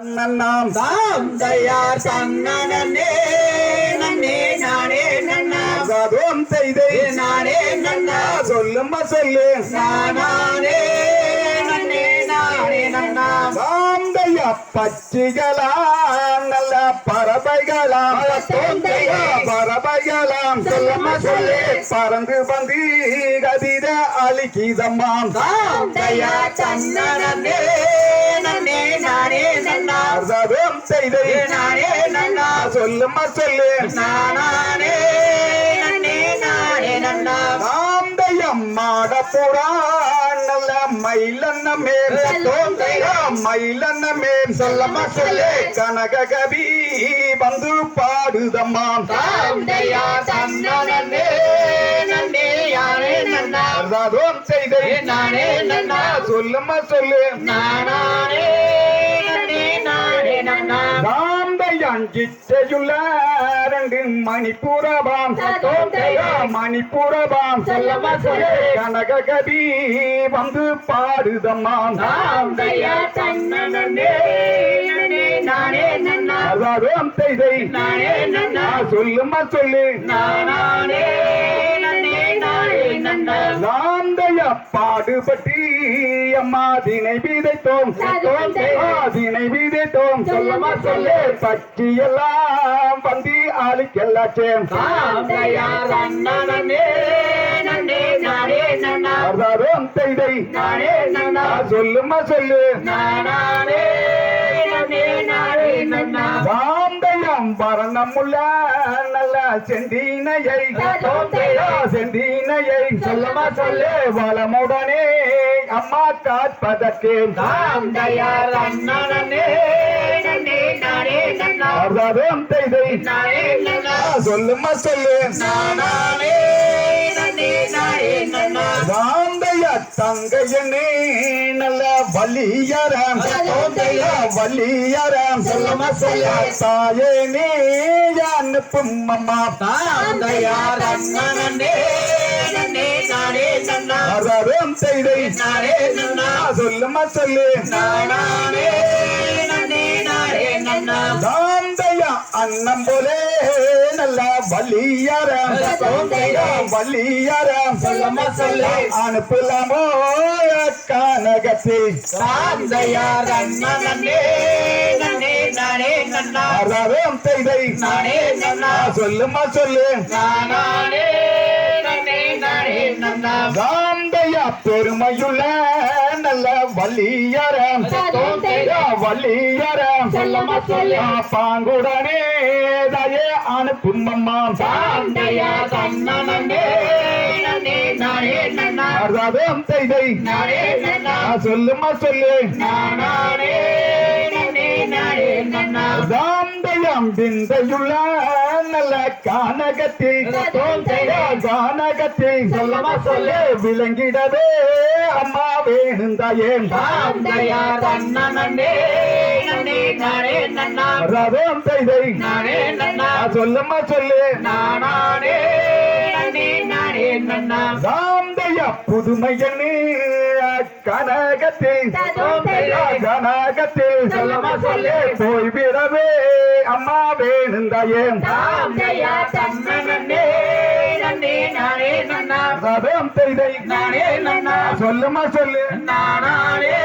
நன்னாம் தாம் தயார் தன்னனே நன்னே நானே நன்னா சதோம் செய்தே நானே நன்னா சொல்லும்மா சொல்லு நானே நன்னே நானே நன்னா சாந்தைய பச்சிகளாம் நல்ல பறவைகளாம் தோந்தைய பறவைகளாம் சொல்லம்மா சொல்லு பறந்து வந்து கதிர அழிக்கிதம்மாம் தாம் தயார் தன்னனே நன்னே நானே நன்னா சதோம் செய்தே நானே நன்னா. சொல்லும்மா சொல்லு. நானே நன்னே நானே நன்னா. சாந்தையம் மாடப்புறா நல்ல மயிலன்னமே தோந்தைய மயிலன்னமே சொல்லம்மா சொல்லு. கனக கவி வந்து பாடுதம்மாம் தாம் தயார் தன்னனே நன்னே யாரே நன்னா. செய்தே நானே நன்னா. சொல்லும்மா சொல்லு. நானே தன்னனே நன்னே நானே நன்னா. சதோம் செய்தே. நானே நன்னா. சொல்லும்மா சொல்லு. நானே பாடுபட்டு அம்மா தினை விதைத்தோம். தினை விதைத்தோம். சொல்லம்மா சொல்லு. ஆளுக்கெல்லாச்சேம் நன்னே நானே நன்னா. சதோம் செய்தை. சொல்லும்மா சொல்லு. நானே சாந்தையம் வரணமுள்ள நல்ல செந்தினையை. செந்தினையை சொல்லமா சொல்லு வளமுடனே அம்மா காப்பதற்கு. தாம் தயார் நன்னா சதோம் செய்தை. சொல்லும்மா சொல்லு. நானே சாந்தைய தங்கையனே நல்ல வலியரம் வலியரம் சொல்லமா சொல்ல. தாயே நீ அனுப்பும் அம்மா. தாம் தயார் நானே நன்னா. சொல்லுமா சொல்லு. சாந்தைய அன்னம் போலே நல்ல வலியரம் வலியரம் சொல்லம்மா சொல்லு. அனுப்பலாமோ கனகத்தை தாம் தயார் தன்னனே நன்னே நானே நன்னா. சதோம் செய்தை நானே நன்னா. சொல்லுமா சொல்லு. நானே நன்னே நானே நன்னா. பெருமையுள்ள நல்ல சொல்லம்மா சொல்லு பாங்குடனே தயே அனுப்பும் அம்மா. நானே நன்னா. சதோம் செய்தை நானே சொல்லுமா சொல்லு நானே நன்னே. நானே சாந்தையம் விந்தையுள்ள நல்ல கானகத்தில் கானகத்தில் சொல்லமா சொல்லு. விளங்கிடவே அம்மா நன்னே நானே நன்னா. ரதம் செய்தை சொல்லுமா சொல்லு. நானே சாந்தைய புதுமையனே கனகத்தில் கனகத்தில் சொல்லமா சொல்லு. போய்விடவே அம்மா வேணுந்தாயே தாம் தயார் தன்னனே நன்னே நானே நன்னா. ரதம் செய்தை. நானே நன்னா. சொல்லுமா சொல்லு. நானே